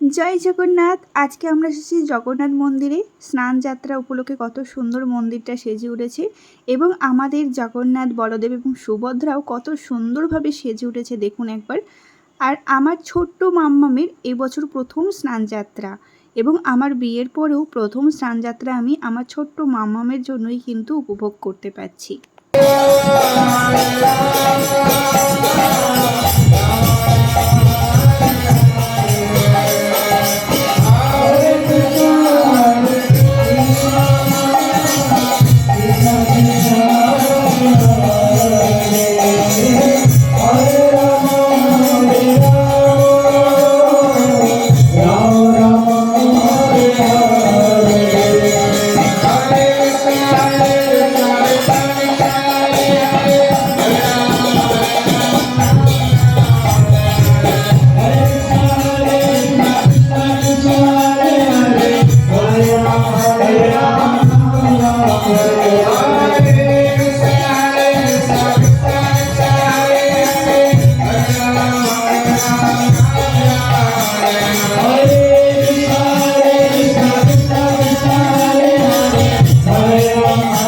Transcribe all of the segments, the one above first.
জয় জগন্নাথ। আজকে আমরা এসেছি জগন্নাথ মন্দিরে। স্নান যাত্রা উপলক্ষে কত সুন্দর মন্দিরটা সেজে উঠেছে এবং আমাদের জগন্নাথ, বলদেব এবং সুভদ্রাও কত সুন্দরভাবে সেজে উঠেছে দেখুন একবার। আর আমার ছোট্ট মাম্মামের এবছর প্রথম স্নান যাত্রা এবং আমার বিয়ের পরেও প্রথম স্নান যাত্রা আমি আমার ছোট্ট মাম্মামের জন্যই কিন্তু উপভোগ করতে পারছি। জগন্নাথ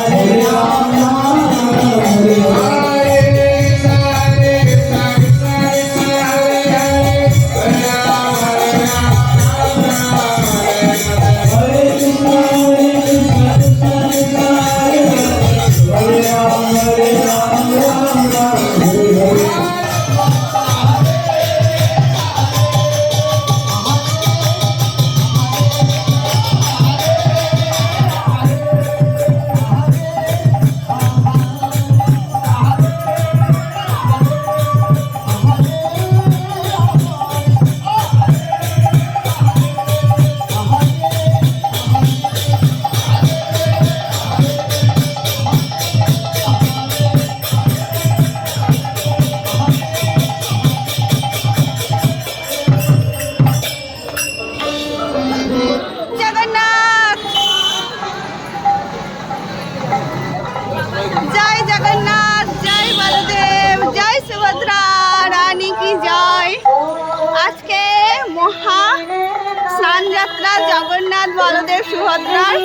স্নান যাত্রা জগন্নাথ, বলদেব, সুভদ্রার।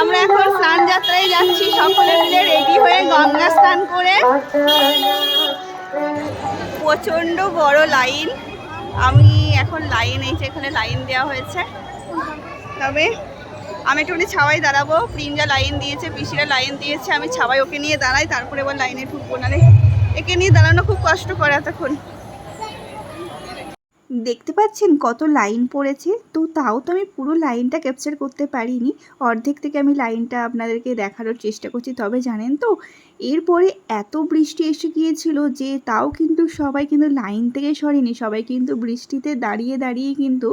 আমরা এখন স্নান যাত্রায় যাচ্ছি। সকলে মিলে রেডি হয়ে গঙ্গা স্নান করে। প্রচণ্ড বড় লাইন। আমি এখন লাইন, এই যে এখানে লাইন দেওয়া হয়েছে। তবে আমি একটুখানি ছাওয়াই দাঁড়াবো। প্রিঞ্জা লাইন দিয়েছে, পিসিরা লাইন দিয়েছে, আমি ছাওয়াই ওকে নিয়ে দাঁড়াই, তারপরে এবার লাইনে ঢুকবো। নালে একে নিয়ে দাঁড়ানো খুব কষ্ট করে এতক্ষণ। দেখতে পাচ্ছেন কত লাইন পড়েছে? তো তাও তো আমি পুরো লাইনটা ক্যাপচার করতে পারিনি। অর্ধেক থেকে আমি লাইনটা আপনাদেরকে দেখানোর চেষ্টা করছি, তবে জানেন তো, এরপরে এত বৃষ্টি এসে গিয়েছিল যে তাও কিন্তু সবাই কিন্তু লাইন থেকে সরেনি। সবাই কিন্তু বৃষ্টিতে দাঁড়িয়ে দাঁড়িয়ে কিন্তু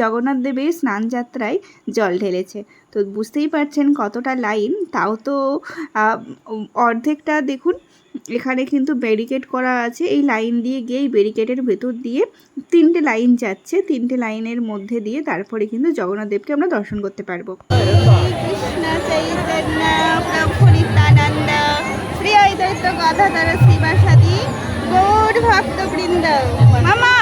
জগন্নাথ দেবের স্নান যাত্রায় জল ঢেলেছে। তো বুঝতেই পারছেন কতটা লাইন, তাও তো অর্ধেকটা দেখুন এখানে কিন্তু ব্যারিকেড করা আছে। এই লাইন দিয়ে গিয়ে এই ব্যারিকেডের ভেতর দিয়ে তিনটে লাইন যাচ্ছে। তিনটে লাইনের মধ্যে দিয়ে তারপরে কিন্তু জগন্নাথ দেবকে আমরা দর্শন করতে পারব। শ্রী অদ্বৈত গদাধর শিবাসাদি গৌর ভক্ত বৃন্দ মামা!